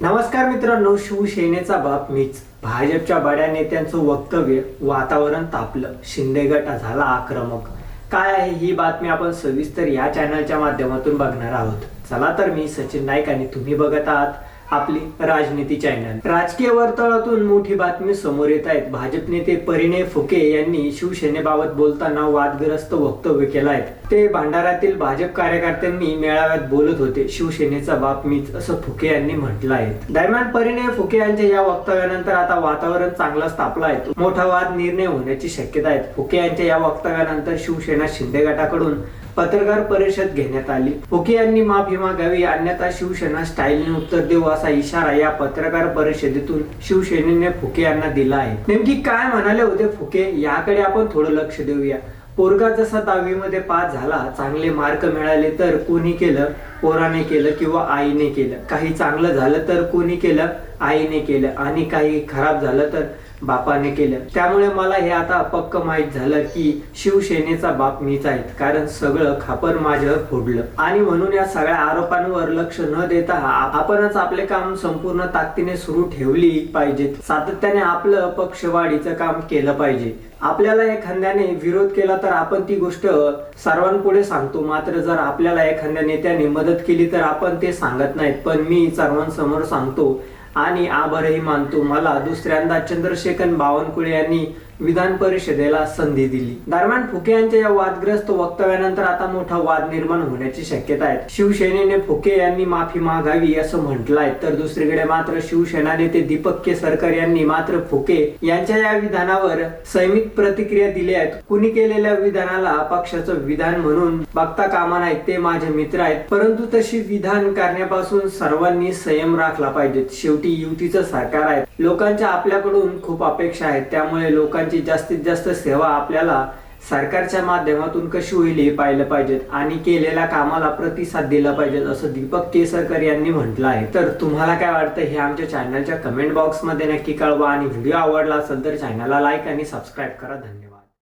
नमस्कार मित्रांनो शिवसेनेचा बाप मीच. भाजपच्या बड्या नेत्यांचं वक्तव्य वातावरण तापलं. शिंदे गट झाला आक्रमक. काय आहे ही बातमी आपण सविस्तर या चॅनलच्या माध्यमातून बघणार आहोत. चला तर मी सचिन नाईक आणि तुम्ही बघत आहात आपली राजनीती चॅनल राजकीय वर्तुळातून मोठी बातमी समोर येत आहेत. भाजप नेते परिणय फुके यांनी शिवसेनेबाबत बोलताना वादग्रस्त वक्तव्य केलं आहे. ते भंडाऱ्यातील भाजप कार्यकर्त्यांनी मेळाव्यात बोलत होते. शिवसेनेचा बाप मीच असं फुके यांनी म्हटलं आहे. दरम्यान परिणय फुके यांच्या या वक्तव्यानंतर आता वातावरण चांगलंच तापलं आहे. मोठा वाद निर्णय होण्याची शक्यता आहे. फुके यांच्या या वक्तव्यानंतर शिवसेना शिंदे गटाकडून पत्रकार परिषद घेण्यात आली. फुके यांनी महाभिमा गावी अन्यथा शिवसेना स्टाईलने उत्तर देऊ असा इशारा या पत्रकार परिषदेतून शिवसेनेने फुके यांना दिला आहे. नेमकी काय म्हणाले होते फुके? याकडे आपण थोडं लक्ष देऊया. पोरगा जसा दहावीमध्ये पास झाला चांगले मार्क मिळाले तर कोणी केलं? पोराने केलं किंवा आईने केलं? काही चांगलं झालं तर कोणी केलं? आईने केलं. आणि काही खराब झालं तर? बापाने केलं. त्यामुळे मला हे आता पक्क माहीत झालं की शिवसेनेचा बाप मीच आहे कारण सगळं खापर माझ्यावर फोडलं. आणि म्हणून या सगळ्या आरोपांवर लक्ष न देता आपणच आपले काम संपूर्ण ताकदीने सुरू ठेवली पाहिजेत. सातत्याने आपलं पक्षवाढीचं काम केलं पाहिजे. आपल्याला एखाद्याने विरोध केला तर आपण ती गोष्ट सर्वांपुढे सांगतो. मात्र जर आपल्याला एखाद्या नेत्याने मदत केली तर आपण ते सांगत नाहीत. पण मी सर्वांसमोर सांगतो आणि आभारही मानतो. मला दुसऱ्यांदा चंद्रशेखर बावनकुळे यांनी विधान परिषदेला संधी दिली. दरम्यान फुके यांच्या या वादग्रस्त वक्तव्यानंतर आता मोठा वाद निर्माण होण्याची शक्यता आहे. शिवसेनेने फुके यांनी माफी मागावी असं म्हटलं आहे तर दुसरीकडे मात्र शिवसेना नेते दीपक केसरकर यांनी मात्र फुके यांच्या या विधानावर संयमित प्रतिक्रिया दिल्या आहेत. कुणी केलेल्या विधानाला पक्षाचं विधान म्हणून बघता कामा नाही ते माझे मित्र आहेत. परंतु तशी विधान करण्यापासून सर्वांनी संयम राखला पाहिजे शेवटी युतीचं सरकार आहे. लोकांच्या आपल्याकडून खूप अपेक्षा आहेत. त्यामुळे लोकांची जास्तीत जास्त सेवा आपल्याला सरकारच्या माध्यमातून कशी होईल हे पाहिलं पाहिजेत आणि केलेल्या कामाला प्रतिसाद दिला पाहिजे असं दीपक केसरकर यांनी म्हटलं आहे. तर तुम्हाला काय वाटतं हे आमच्या चॅनलच्या कमेंट बॉक्समध्ये नक्की कळवा आणि व्हिडिओ आवडला असेल तर चॅनलला लाईक आणि सबस्क्राईब करा. धन्यवाद.